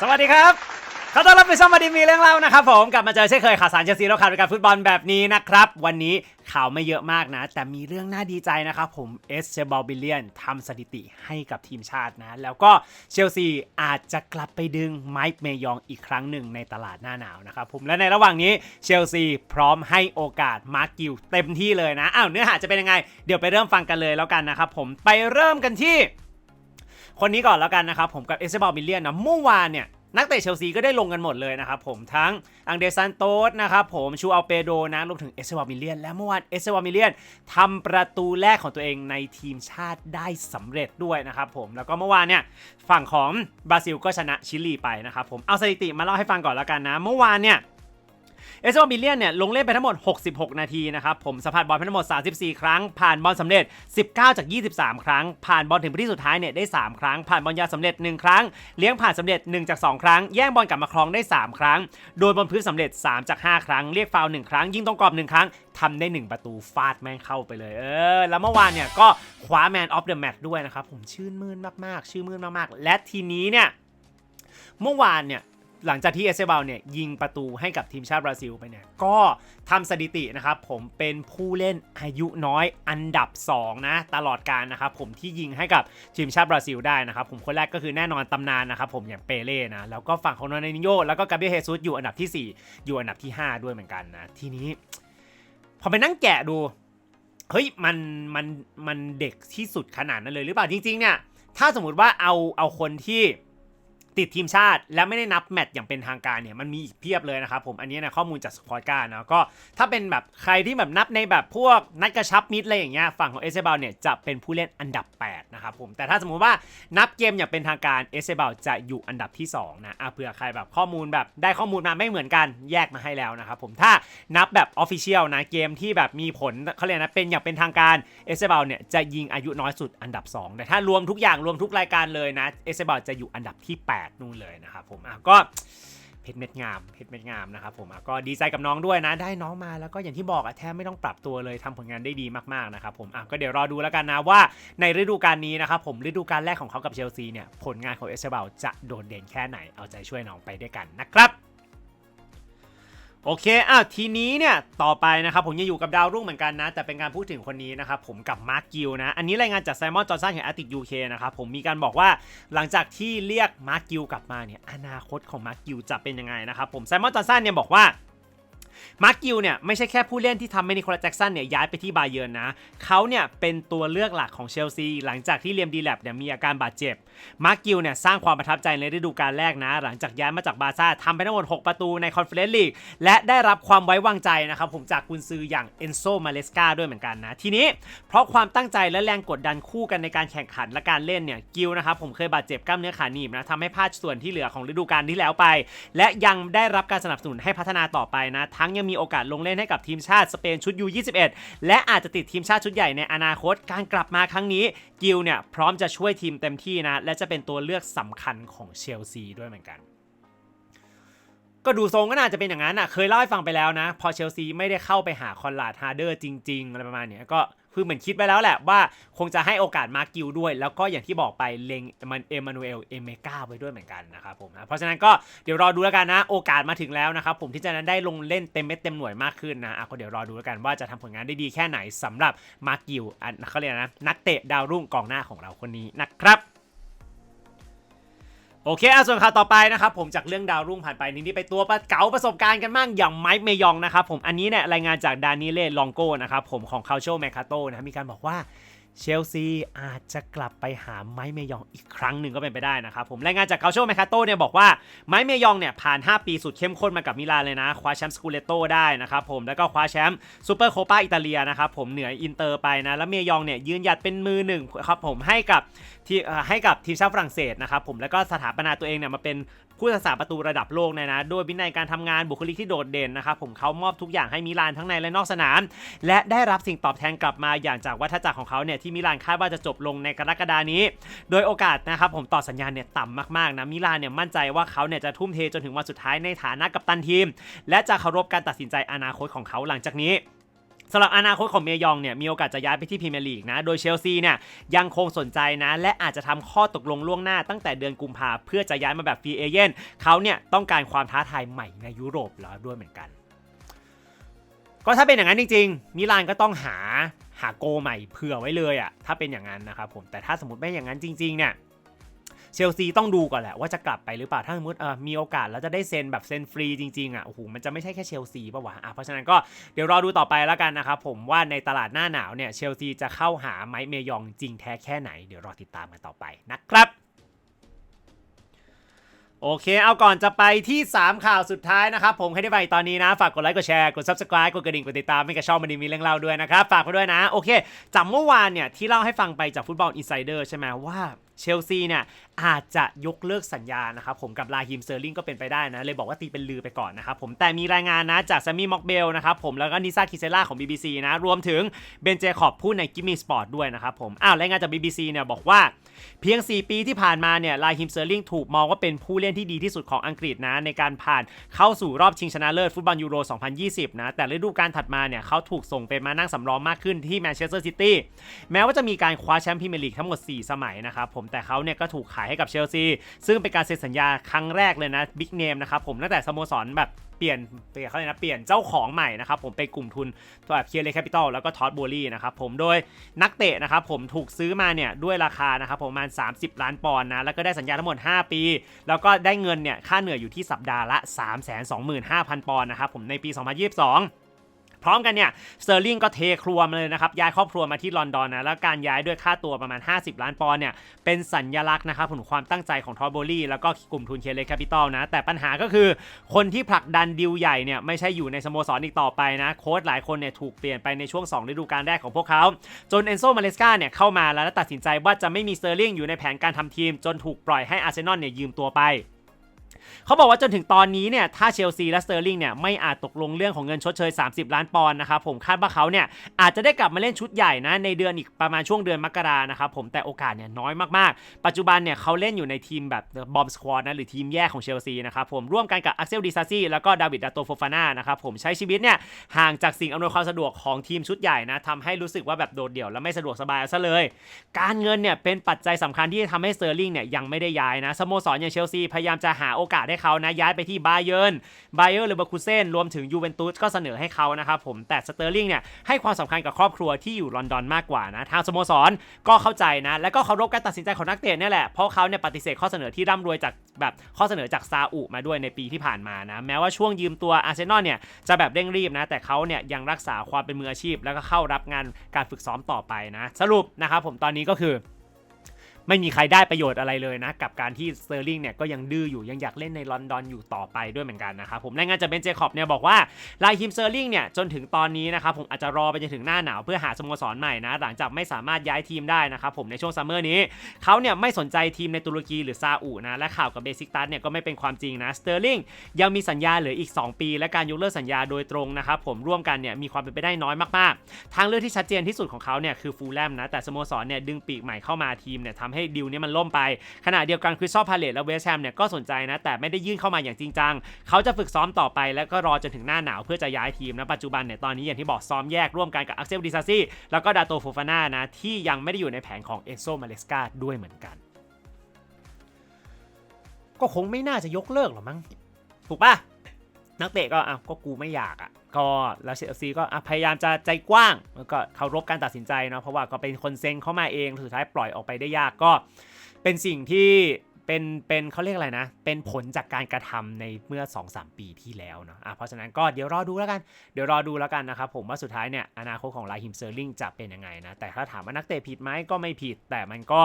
สวัสดีครับขอต้อนรับไปช่องมาดีมีเรื่องเล่านะครับผมกลับมาเจอเช่นเคยข่าวสารเชลซีแล้วข่าวในการฟุตบอลแบบนี้นะครับ วันนี้ข่าวไม่เยอะมากนะ แต่มีเรื่องน่าดีใจนะครับผมเอสเชบอลบิเลียนทำสถิติให้กับทีมชาตินะ แล้วก็เชลซีอาจจะกลับไปดึงไมค์เมยองอีกครั้งหนึ่งในตลาดหน้าหนาวนะครับผมและในระหว่างนี้เชลซีพร้อมให้โอกาสมาร์กิวเต็มที่เลยนะอ้าวเนื้อหาจะเป็นยังไง เดี๋ยวไปเริ่มฟังกันเลยแล้วกันนะครับผมไปเริ่มกันที่ คนนี้ก่อนแล้วกันนะครับผมกับเอเซบอลมิเลียนนะเมื่อวานเนี่ยนักเตะเชลซีก็ได้ลงกันหมดเลยนะครับผมทั้งอังเดซันโตสนะครับผมชูอัลเปโดนะรวมถึงเอเซบอลมิเลียน และเมื่อวานเอเซบอลมิเลียนทำประตูแรกของตัวเองในทีมชาติได้สำเร็จด้วยนะครับผมแล้วก็เมื่อวานเนี่ยฝั่งของบราซิลก็ชนะชิลีไปนะครับผมเอาสถิติมาเล่าให้ฟังก่อนแล้วกันนะ เมื่อวานเนี่ย เอสโอบิเลียนเนี่ยลงเล่นไปทั้งหมด 66 นาทีนะครับผมสัมผัสบอลไปทั้งหมด 34 ครั้ง ผ่านบอลสำเร็จ 19 จาก 23 ครั้ง ผ่านบอลถึงพื้นที่สุดท้ายเนี่ยได้ 3 ครั้ง ผ่านบอลยาวสำเร็จ 1 ครั้ง เลี้ยงผ่านสำเร็จ 1 จาก 2 ครั้ง แย่งบอลกลับมาครองได้ 3 ครั้ง โดยบอลพื้นสำเร็จ 3 จาก 5 ครั้ง เรียกฟาวล์1ครั้ง ยิงตรงกรอบ 1 ครั้งทำได้ 1 ประตูฟาดแม่งเข้าไปเลย เออ แล้วเมื่อวานเนี่ยก็คว้าแมนออฟเดอะแมตช์ด้วยนะครับผมชื่นมื่นมากๆ ชื่นมื่นมากๆ และทีนี้เนี่ยเมื่อวานเนี่ย หลังจากที่เอเซบาลเนี่ยยิงประตูให้กับทีมชาติบราซิลไปเนี่ยก็ทำสถิตินะครับผมเป็นผู้เล่นอายุน้อยอันดับ 2 นะ ตลอดการนะครับผมที่ยิงให้กับทีมชาติบราซิลได้นะครับผมคนแรกก็คือแน่นอนตำนานนะครับผมอย่างเปเล่นะแล้วก็ฝั่งของโรนัลดินโญแล้วก็กาเบรียลเฮซุสอยู่อันดับทีสี่ 4 อยู่อันดับที่ 5 ด้วยเหมือนกันนะทีนี้พอไปนั่งแกะดูเฮ้ยมันมันมันเด็กที่สุดขนาดนั้นเลยหรือเปล่าจริงๆเนี่ยถ้าสมมติว่าเอาเอาคนที่ ติดทีมชาติ และไม่ได้นับแมตช์อย่างเป็นทางการเนี่ยมันมีอีกเพียบเลยนะครับผมอันนี้นะข้อมูลจากสปอร์ตการ์นะก็ถ้าเป็นแบบใครที่แบบนับในแบบพวกนัดกระชับมิตรอะไรอย่างเงี้ยฝั่งของเอเซบาลเนี่ยจะเป็นผู้เล่นอันดับ 8 นะครับผมแต่ถ้าสมมุติว่านับเกมอย่างเป็นทางการเอเซบาลจะอยู่อันดับที่2นะอะเผื่อใครแบบข้อมูลแบบได้ข้อมูลมาไม่เหมือนกันแยกมาให้แล้วนะครับผมถ้านับแบบออฟฟิเชียลนะเกมที่แบบมีผลเขาเรียกนะเป็นอย่างเป็นทางการเอเซบาลเนี่ยจะยิงอายุน้อยสุดอันดับ 2 แต่ถ้ารวมทุกอย่างรวมทุกรายการเลยนะเอเซบาลจะอยู่อันดับที่ 8นู่นเลยนะครับผมอะก็เพชรเม็ดงามเพชรเม็ดงามนะครับผมอะก็ดีใจกับน้องด้วยนะ ได้น้องมาแล้วก็อย่างที่บอกอะแทบไม่ต้องปรับตัวเลยทำผลงานได้ดีมากๆนะครับผมอะก็เดี๋ยวรอดูแล้วกันนะว่าในฤดูกาลนี้นะครับผมฤดูกาลแรกของเขากับเชลซีเนี่ยผลงานของเอเซบลจะโดดเด่นแค่ไหนเอาใจช่วยน้องไปด้วยกันนะครับ โอเคอะทีนี้เนี่ยต่อไปนะครับผมยังอยู่กับดาวรุ่งเหมือนกันนะ แต่เป็นการพูดถึงคนนี้นะครับผมกับมาร์คกิลนะ อันนี้รายงานจากไซมอนจอร์ซันของอาร์ติกยูเคนะครับผมมีการบอกว่าหลังจากที่เรียกมาร์คกิลกลับมาเนี่ยอนาคตของมาร์คกิลจะเป็นยังไงนะครับผมไซมอนจอร์ซันเนี่ยบอกว่า มาร์กิลเนี่ยไม่ใช่แค่ผู้เล่นที่ทำให้นิโคลัสแจ็กสันเนี่ยย้ายไปที่บาเยิร์นนะเขาเนี่ยเป็นตัวเลือกหลักของเชลซีหลังจากที่เลียมดีแลบเนี่ยมีอาการบาดเจ็บ มาร์กิลเนี่ยสร้างความประทับใจในฤดูกาลแรกนะ หลังจากย้ายมาจากบาร์ซ่าทำไปทั้งหมด 6 ประตูในคอนเฟอเรนซ์ลีกและได้รับความไว้วางใจนะครับผมจากกุนซืออย่างเอนโซมาเลสกาด้วยเหมือนกันนะทีนี้ เพราะความตั้งใจและแรงกดดันคู่กันในการแข่งขันและการเล่นเนี่ยกิลนะครับผมเคยบาดเจ็บกล้ามเนื้อขาหนีบนะทำให้พลาดส่วนที่เหลือของฤดูกาลที่แล้วไป และยังได้รับการสนับสนุนให้พัฒนาต่อไปนะทั้งยังมีโอกาสลงเล่นให้กับทีมชาติสเปนชุด U21 และอาจจะติดทีมชาติชุดใหญ่ในอนาคต การกลับมาครั้งนี้กิลเนี่ยพร้อมจะช่วยทีมเต็มที่นะ และจะเป็นตัวเลือกสำคัญของเชลซีด้วยเหมือนกันก็ดูทรงก็น่าจะเป็นอย่างนั้นอะ เคยเล่าให้ฟังไปแล้วนะ พอเชลซีไม่ได้เข้าไปหาคอนลาดฮาร์เดอร์จริง ๆ อะไรประมาณเนี้ยก็ คือเหมือนคิดไว้แล้วแหละว่าคงจะให้โอกาสมากิลด้วย แล้วก็อย่างที่บอกไปเล็งมันเอมานูเอลเอเมกาไว้ด้วยเหมือนกันนะครับผมนะเพราะฉะนั้นก็เดี๋ยวรอดูแล้วกันนะ โอกาสมาถึงแล้วนะครับผมที่จะนั้นได้ลงเล่นเต็มเม็ดเต็มหน่วยมากขึ้นนะอะก็เดี๋ยวรอดูแล้วกันว่าจะทำผลงานได้ดีแค่ไหนสำหรับมากิลอันเขาเรียกนะนักเตะดาวรุ่งกองหน้าของเราคนนี้นะครับ โอเคอะส่วนข่าวต่อไปนะครับผมจากเรื่องดาวรุ่งผ่านไปนี่นี่ไปตัวประเก๋าประสบการณ์กันมั่งอย่างไมค์เมยองนะครับผมอันนี้เนี่ยรายงานจากดานิเล่ลองโกนะครับผมของคาโชแมคคาโตนะมีการบอกว่าเชลซีอาจจะกลับไปหาไมค์เมยองอีกครั้งหนึ่งก็เป็นไปได้นะครับผมรายงานจากคาโชแมคาโตเนี่ยบอกว่าไมค์เมยองเนี่ยผ่าน 5 ปีสุดเข้มข้นมากับมิลานเลยนะ คว้าแชมป์สกูเลโตได้นะครับผมแล้วก็คว้าแชมป์ซูเปอร์โคปาอิตาเลียนะครับผมเหนืออินเตอร์ไปนะ แล้วเมยองเนี่ยยืนหยัดเป็นมือหนึ่งครับผมให้กับที่ให้กับทีมชาติฝรั่งเศสนะครับผมแล้วก็สถาปนาตัวเองเนี่ยมาเป็นผู้รักษาประตูระดับโลกเนยนะด้วยวินัยการทำงานบุคลิกที่โดดเด่นนะครับผมเขามอบทุกอย่างให้มิลานทั้งในและนอกสนาม และได้รับสิ่งตอบแทนกลับมาอย่างจากวัฏจักรของเขาเนี่ยที่มิลานคาดว่าจะจบลงในกรกฎานี้ โดยโอกาสนะครับผมต่อสัญญาณเนี่ยต่ำมากๆนะมิลานเนี่ยมั่นใจว่าเขาเนี่ยจะทุ่มเทจนถึงวันสุดท้ายในฐานะกัปตันทีม และจะเคารพการตัดสินใจอนาคตของเขาหลังจากนี้ สำหรับอนาคตของเมยองเนี่ยมีโอกาสจะย้ายไปที่พรีเมียร์ลีกนะ โดยเชลซีเนี่ยยังคงสนใจนะ และอาจจะทำข้อตกลงล่วงหน้าตั้งแต่เดือนกุมภาเพื่อจะย้ายมาแบบฟรีเอเจนต์เขาเนี่ยต้องการความท้าทายใหม่ในยุโรปแล้วด้วยเหมือนกัน ก็ถ้าเป็นอย่างนั้นจริง ๆ มิลานก็ต้องหาหาโกใหม่เผื่อไว้เลยอะถ้าเป็นอย่างนั้นนะครับผมแต่ถ้าสมมติไม่อย่างนั้นจริงๆเนี่ย เชลซีต้องดูก่อนแหละว่าจะกลับไปหรือเปล่า ถ้าสมมติเออมีโอกาสแล้วจะได้เซ็นแบบเซ็นฟรีจริงๆอะโอ้โหมันจะไม่ใช่แค่เชลซีป่าวะอะเพราะฉะนั้นก็เดี๋ยวรอดูต่อไปแล้วกันนะครับผมว่าในตลาดหน้าหนาวเนี่ยเชลซีจะเข้าหาไมค์เมยองจริงแท้แค่ไหนเดี๋ยวรอติดตามกันต่อไปนะครับโอเค เอาก่อนจะไปที่ 3 ข่าวสุดท้ายนะครับ ผมให้ได้ไปตอนนี้นะ ฝากกดไลค์ กดแชร์ กด subscribe กดกระดิ่ง กดติดตามให้กับช่องมันดีมีเรื่องเล่าด้วยนะครับ ฝากไปด้วยนะ โอเคจำเมื่อวานเนี่ย ที่เล่าให้ฟังไปจากฟุตบอลอินไซเดอร์ใช่ไหมว่า เชลซีเนี่ยอาจจะยกเลิกสัญญานะครับผมกับลาฮิมเซอร์ลิงก็เป็นไปได้นะ เลยบอกว่าตีเป็นลือไปก่อนนะครับผมแต่มีรายงานนะจากซามี่ม็อกเบลนะครับผมแล้วก็นิซาคิเซล่าของ BBC นะ รวมถึงเบนเจคอบพูดในกิมมี่สปอร์ตด้วยนะครับผมอ้าวรายงานจาก BBC เนี่ยบอกว่าเพียง 4 ปีที่ผ่านมาเนี่ยลาฮิมเซอร์ลิงถูกมองว่าเป็นผู้เล่นที่ดีที่สุดของอังกฤษนะในการผ่านเข้าสู่รอบชิงชนะเลิศฟุตบอลยูโร 2020 นะแต่ฤดูกาลถัดมาเนี่ยเขาถูกส่งเป็นมานั่งสำรองมากขึ้นที่แมนเชสเตอร์ซิตี้แม้ว่าจะมีการคว้าแชมป์พรีเมียร์ลีกทั้งหมด 4 สมัยนะครับผมแต่เขาเนี่ยก็ถูกขายให้กับเชลซีซึ่งเป็นการเซ็นสัญญาครั้งแรกเลยนะบิ๊กเนมนะครับผมตั้งแต่สโมสรแบบเปลี่ยนเปลี่ยนเขาเลยนะเปลี่ยนเจ้าของใหม่นะครับผมเป็นกลุ่มทุนตัวแบบเคียร์เลแคปิตอลแล้วก็ทอตบัวลี่นะครับผมโดยนักเตะนะครับผมถูกซื้อมาเนี่ยด้วยราคานะครับผมประมาณ 30 ล้านปอนด์นะแล้วก็ได้สัญญาทั้งหมด 5 ปี แล้วก็ได้เงินเนี่ยค่าเหนื่อยอยู่ที่สัปดาห์ละ 325,000 ปอนด์นะครับผมในปี 2022 พร้อมกันเนี่ยสเตอร์ลิงก็เทครัวมาเลยนะครับย้ายครอบครัวมาที่ลอนดอนนะแล้วการย้ายด้วยค่าตัวประมาณ 50 ล้านปอนด์เนี่ยเป็นสัญญลักษณ์นะครับผลความตั้งใจของทอร์โบลี่แล้วก็กลุ่มทุนเคเลแคปิตอลนะแต่ปัญหาก็คือคนที่ผลักดันดิวใหญ่เนี่ยไม่ใช่อยู่ในสโมสรอีกต่อไปนะโค้ชหลายคนเนี่ยถูกเปลี่ยนไปในช่วง 2 ฤดูกาลแรกของพวกเขา จนเอนโซมาเลสกาเนี่ยเข้ามาแล้วตัดสินใจว่าจะไม่มีสเตอร์ลิงอยู่ในแผนการทำทีม จนถูกปล่อยให้อาร์เซนอลเนี่ยยืมตัวไป เขาบอกว่าจนถึงตอนนี้เนี่ยถ้าเชลซีและสเตอร์ลิงเนี่ยไม่อาจตกลงเรื่องของเงินชดเชย 30 ล้านปอนด์นะครับผมคาดว่าเขาเนี่ยอาจจะได้กลับมาเล่นชุดใหญ่นะในเดือนอีกประมาณช่วงเดือนมกรานะครับผมแต่โอกาสเนี่ยน้อยมากๆ ปัจจุบันเนี่ยเขาเล่นอยู่ในทีมแบบบอมสควอดนะหรือทีมแยกของเชลซีนะครับผมร่วมกันกับอักเซลดิซาซี่แล้วก็ดาวิดดาโตโฟฟาน่านะครับผมใช้ชีวิตเนี่ยห่างจากสิ่งอำนวยความสะดวกของทีมชุดใหญ่นะทำให้รู้สึกว่าแบบโดดเดี่ยวและไม่สะดวกสบายซะเลย การเงินเนี่ยเป็นปัจจัยสำคัญที่ทำให้สเตอร์ลิงเนี่ยยังไม่ได้ย้ายนะสโมสรอย่างเชลซีพยายามจะหาโอกาสให้เขานะย้ายไปที่บาเยิร์นบาเยิร์นหรือเบอร์คูเซนรวมถึงยูเวนตุสก็เสนอให้เขานะครับผมแต่สเตอร์ลิงเนี่ยให้ความสำคัญกับครอบครัวที่อยู่ลอนดอนมากกว่านะทางสโมสรก็เข้าใจนะ และก็เคารพการตัดสินใจของนักเตะเนี่ยแหละเพราะเขาเนี่ยปฏิเสธข้อเสนอที่ร่ำรวยจากแบบข้อเสนอจากซาอุมาด้วยในปีที่ผ่านมานะแม้ว่าช่วงยืมตัวอาร์เซนอลเนี่ยจะแบบเร่งรีบนะแต่เขาเนี่ยยังรักษาความเป็นมืออาชีพ แล้วก็เข้ารับงานการฝึกซ้อมต่อไปนะ สรุปนะครับผมตอนนี้ก็คือ ไม่มีใครได้ประโยชน์อะไรเลยนะ กับการที่สเตอร์ลิงเนี่ยก็ยังดื้ออยู่ยังอยากเล่นในลอนดอนอยู่ต่อไปด้วยเหมือนกันนะครับผมรายงานจากเบนเจคอบเนี่ยบอกว่าลายฮิมสเตอร์ลิงเนี่ยจนถึงตอนนี้นะครับผมอาจจะรอไปจนถึงหน้าหนาวเพื่อหาสโมสรใหม่นะหลังจากไม่สามารถย้ายทีมได้นะครับผมในช่วงซัมเมอร์นี้เขาเนี่ยไม่สนใจทีมในตุรกีหรือซาอุนะและข่าวกับเบซิกตัสเนี่ยก็ไม่เป็นความจริงนะสเตอร์ลิงยังมีสัญญาเหลืออีก 2 ปี และการยกเลิกสัญญาโดยตรงนะครับผมร่วมกันเนี่ยมีความเป็นไปได้น้อยมากๆ ทางเลือกที่ชัดเจนที่สุดของเขาเนี่ยคือฟูลแลมนะแต่สโมสรเนี่ยดึงปีกใหม่เข้ามาทีมเนี่ยทำให้ดิวเนี่ยมันล่มไป ขณะเดียวกันคริสตัลพาเลตและเวสต์แฮมเนี่ยก็สนใจนะแต่ไม่ได้ยื่นเข้ามาอย่างจริงจังเขาจะฝึกซ้อมต่อไปแล้วก็รอจนถึงหน้าหนาวเพื่อจะย้ายทีมนะปัจจุบันเนี่ยตอนนี้อย่างที่บอกซ้อมแยกร่วมกันกับอักเซลดิซาซี่แล้วก็ดาโตโฟฟาน่านะที่ยังไม่ได้อยู่ในแผนของเอโซมาเลสกาด้วยเหมือนกัน ก็คงไม่น่าจะยกเลิกหรอมั้งถูกปะ นักเตะก็อะก็กูไม่อยากอะก็แล้วเชลซีก็พยายามจะใจกว้างแล้วก็เคารพการตัดสินใจเนาะเพราะว่าก็เป็นคนเซ็งเข้ามาเองสุดท้ายปล่อยออกไปได้ยากก็เป็นสิ่งที่เป็นเป็นเขาเรียกอะไรนะ เป็นผลจากการกระทำในเมื่อ 2-3 ปีที่แล้วเนาะอะเพราะฉะนั้นก็เดี๋ยวรอดูแล้วกัน เดี๋ยวรอดูแล้วกันนะครับผมว่าสุดท้ายเนี่ยอนาคตของไลฮิมเซอร์ลิงจะเป็นยังไงนะ แต่ถ้าถามว่านักเตะผิดไหมก็ไม่ผิด แต่มันก็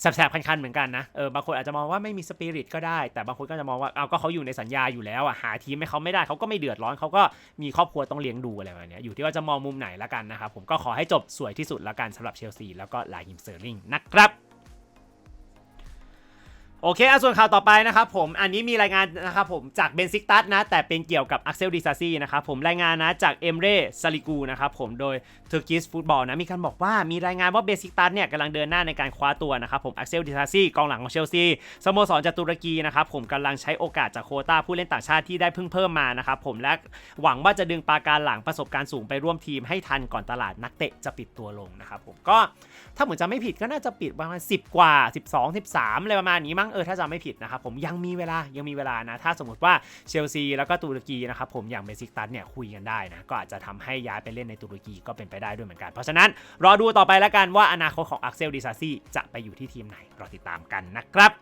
แสบๆคันๆเหมือนกันนะเออบางคนอาจจะมองว่าไม่มีสปิริตก็ได้ แต่บางคนก็จะมองว่าเอาก็เขาอยู่ในสัญญาอยู่แล้วอะหาทีมให้เขาไม่ได้เขาก็ไม่เดือดร้อนเขาก็มีครอบครัวต้องเลี้ยงดูอะไรแบบนี้อยู่ที่ว่าจะมองมุมไหนละกันนะครับผมก็ขอให้จบสวยที่สุดละกันสำหรับเชลซีแล้วก็ไลฮิมเซอร์ลิงนะครับ โอเคอะส่วนข่าวต่อไปนะครับผมอันนี้มีรายงานนะครับผมจากเบนซิกตัสนะ แต่เป็นเกี่ยวกับอักเซลดิซาซีนะครับผมรายงานนะจากเอมเรซาลิกูนะครับผมโดยเทอร์กิสฟุตบอลนะมีการบอกว่ามีรายงานว่าเบนซิกตัสเนี่ยกำลังเดินหน้าในการคว้าตัวนะครับผมอักเซลดิซาซีกองหลังของเชลซีสโมสรจากตุรกีนะครับผมกำลังใช้โอกาสจากโคต้าผู้เล่นต่างชาติที่ได้เพิ่งเพิ่มมานะครับผมและหวังว่าจะดึงปาการหลังประสบการณ์สูงไปร่วมทีมให้ทันก่อนตลาดนักเตะจะปิดตัวลงนะครับผมก็ถ้าเหมือนจะไม่ผิดก็น่าจะปิดประมาณ10 กว่า 12 13อะไรประมาณนี้มั้งเออถ้าจะไม่ผิดนะครับผมยังมีเวลายังมีเวลานะ ถ้าสมมติว่าเชลซีแล้วก็ตุรกีนะครับผมอย่างเบซิกตัสเนี่ยคุยกันได้นะก็อาจจะทำให้ย้ายไปเล่นในตุรกีก็เป็นไปได้ด้วยเหมือนกัน เพราะฉะนั้นรอดูต่อไปแล้วกันว่าอนาคตของอักเซลดิซาซีจะไปอยู่ที่ทีมไหนรอติดตามกันนะครับ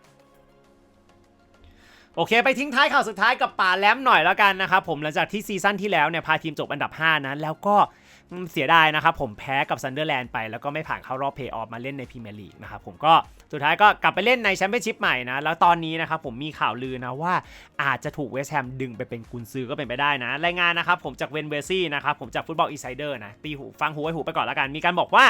โอเค ไปทิ้งท้ายข่าวสุดท้ายกับป่าแลมหน่อยแล้วกันนะครับผมหลังจากที่ซีซั่นที่แล้วเนี่ยพาทีมจบอันดับ 5 นะ แล้วก็ เสียดายนะครับผมแพ้กับซันเดอร์แลนด์ไปแล้วก็ไม่ผ่านเข้ารอบเพย์ออฟมาเล่นในพรีเมียร์ลีกนะครับผมก็สุดท้ายก็กลับไปเล่นในแชมเปี้ยนชิพใหม่นะ แล้วตอนนี้นะครับผมมีข่าวลือนะว่าอาจจะถูกเวสต์แฮมดึงไปเป็นกุนซือก็เป็นไปได้นะ รายงานนะครับผมจากเวนเวซี่นะครับผมจากฟุตบอลอินไซเดอร์นะตีหูฟังหูไว้หูไปก่อนล้วกันมีการบอกว่า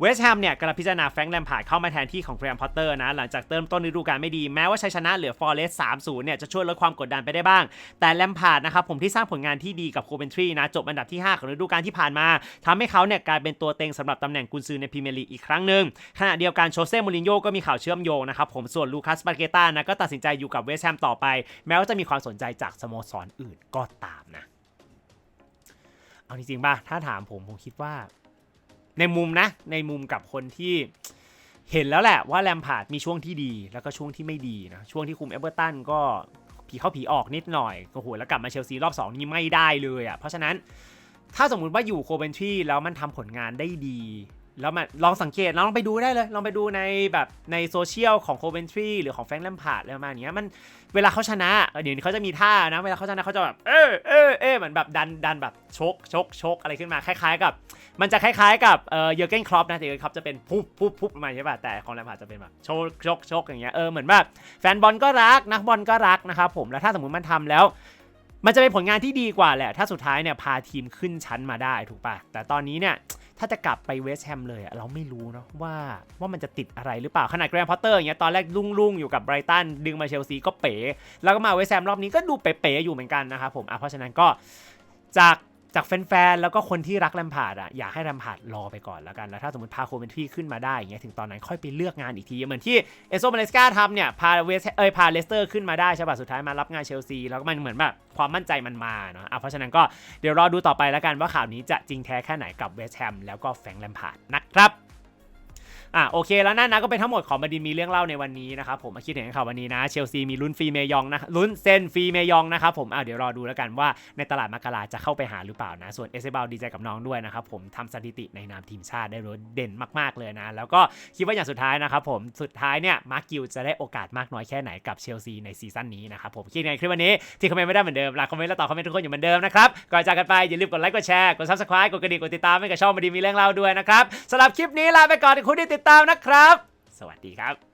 เวสต์แฮมเนี่ยกำลังพิจารณาแฟรงค์แลมพาร์ดเข้ามาแทนที่ของแกรมพอตเตอร์นะหลังจากเติมต้นฤดูกาลไม่ดีแม้ว่าชัยชนะเหลือฟอร์เรสต์3-0เนี่ยจะช่วยลดความกดดันไปได้บ้าง แต่แลมพาร์ดนะครับผมที่สร้างผลงานที่ดีกับโคเ e นทรีนะจบอันดับที่ 5 ของฤดูกาลที่ผ่านมาทำให้เขาเนี่ยกลายเป็นตัวเต็งสำหรับตำแหน่งกุนซือในพรีเมียร์ลีกอีกครั้งหนึ่งขณะเดียวกันโชเซ่มูรินโญ่ก็มีข่าวเชื่อมโยงนะครับผมส่วนลูคัสปาเกต้านะก็ตัดสินใจอยู่กับเวสต์แฮมต่อไป แม้ว่าจะมีความสนใจจากสโมสรออื่นก็ตามนะเอาจริงๆป่ะถ้าถามผมผมคิดว่า ในมุมนะ ในมุมกับคนที่เห็นแล้วแหละว่าแลมพาร์ดมีช่วงที่ดีแล้วก็ช่วงที่ไม่ดีนะช่วงที่คุมเอเวอร์ตันก็ผีเข้าผีออกนิดหน่อยโอ้โหแล้วกลับมาเชลซีรอบ 2 นี่ไม่ได้เลยอะ่ะเพราะฉะนั้น ถ้าสมมุติว่าอยู่โคเวนทรีแล้วมันทำผลงานได้ดี แล้วมันลองสังเกตลองไปดูได้เลย ลองไปดูในแบบในโซเชียลของโคเวนทรีหรือของแฟรงค์แลมพาร์ดอะไรประมาณเนี้ยมันเวลาเขาชนะเดี๋ยวนี้เขาจะมีท่านะ เวลาเขาชนะเขาจะแบบเออเออเออเหมือนแบบดันดันแบบชกชกชกอะไรขึ้นมาคล้าย ๆ กับ มันจะคล้ายๆ กับเออเยอร์เกนครอปนะแต่เยอร์เกนครอปจะเป็นปุ๊บปุ๊บปุ๊บมาใช่ป่ะแต่ของแลมพาร์ดจะเป็นแบบโชกชกชกอย่างเงี้ยเออเหมือนแบบแฟนบอลก็รักนักบอลก็รักนะครับผมแล้วถ้าสมมติมันทำแล้ว มันจะเป็นผลงานที่ดีกว่าแหละ ถ้าสุดท้ายเนี่ยพาทีมขึ้นชั้นมาได้ถูกปะแต่ตอนนี้เนี่ยถ้าจะกลับไปเวสต์แฮมเลยอะเราไม่รู้เนาะว่าว่ามันจะติดอะไรหรือเปล่า ขนาดแกรมพอตเตอร์อย่างเงี้ยตอนแรกลุ่งๆอยู่กับไบรตันดึงมาเชลซีก็เป๋ แล้วก็มาเวสต์แฮมรอบนี้ก็ดูเป๋ๆอยู่เหมือนกันนะครับผมอะเพราะฉะนั้นก็จาก จากแฟนๆ แล้วก็คนที่รักแลมพาร์ดอะอยากให้แลมพาร์ดรอไปก่อนแล้วกัน แล้วถ้าสมมติพาโคเวนทรีขึ้นมาได้อย่างเงี้ยถึงตอนนั้นค่อยไปเลือกงานอีกที เหมือนที่เอโซมาเลสกาทำเนี่ยพาเวสเอ้ยพาเลสเตอร์ขึ้นมาได้ใช่ป่ะสุดท้ายมารับงานเชลซีแล้วก็มันเหมือนแบบความมั่นใจมันมาเนาะอะเพราะฉะนั้นก็เดี๋ยวรอดูต่อไปแล้วกันว่าข่าวนี้จะจริงแท้แค่ไหนกับเวสแฮมแล้วก็แฟงแลมพาร์ดนะครับ อะโอเคแล้วนั่นนะก็เป็นทั้งหมดของบดินมีเรื่องเล่าในวันนี้นะครับผมมาคิดถึงข่าววันนี้นะเชลซีมีลุ้นฟรีเมยองนะลุ้นเซนฟรีเมยองนะครับผมอะเดี๋ยวรอดูแล้วกันว่าในตลาดมกราจะเข้าไปหาหรือเปล่านะส่วนเอเซบาลดีใจกับน้องด้วยนะครับผมทำสถิติในนามทีมชาติได้เด่นมากๆเลยนะแล้วก็คิดว่าอย่างสุดท้ายนะครับผมสุดท้ายเนี่ยมาร์กิวจะได้โอกาสมากน้อยแค่ไหนกับเชลซีในซีซั่นนี้นะครับผมคิดยังไงคลิปวันนี้ที่คอมเมนต์ไม่ได้เหมือนเดิมลาคอมเมนต์แล้วตอบคอมเมนต์ทุกคนอยู่เหมือนเดิมนะครับก่อนจากกันไปอย่าลืมกดไลค์กดแชร์กด subscribe กดกระดิ่งกดติดตามให้กับช่องบดินมีเรื่องเล่าด้วยนะครับสำหรับคลิปนี้ลาไปก่อนคุณที่ติดตามนะครับ สวัสดีครับ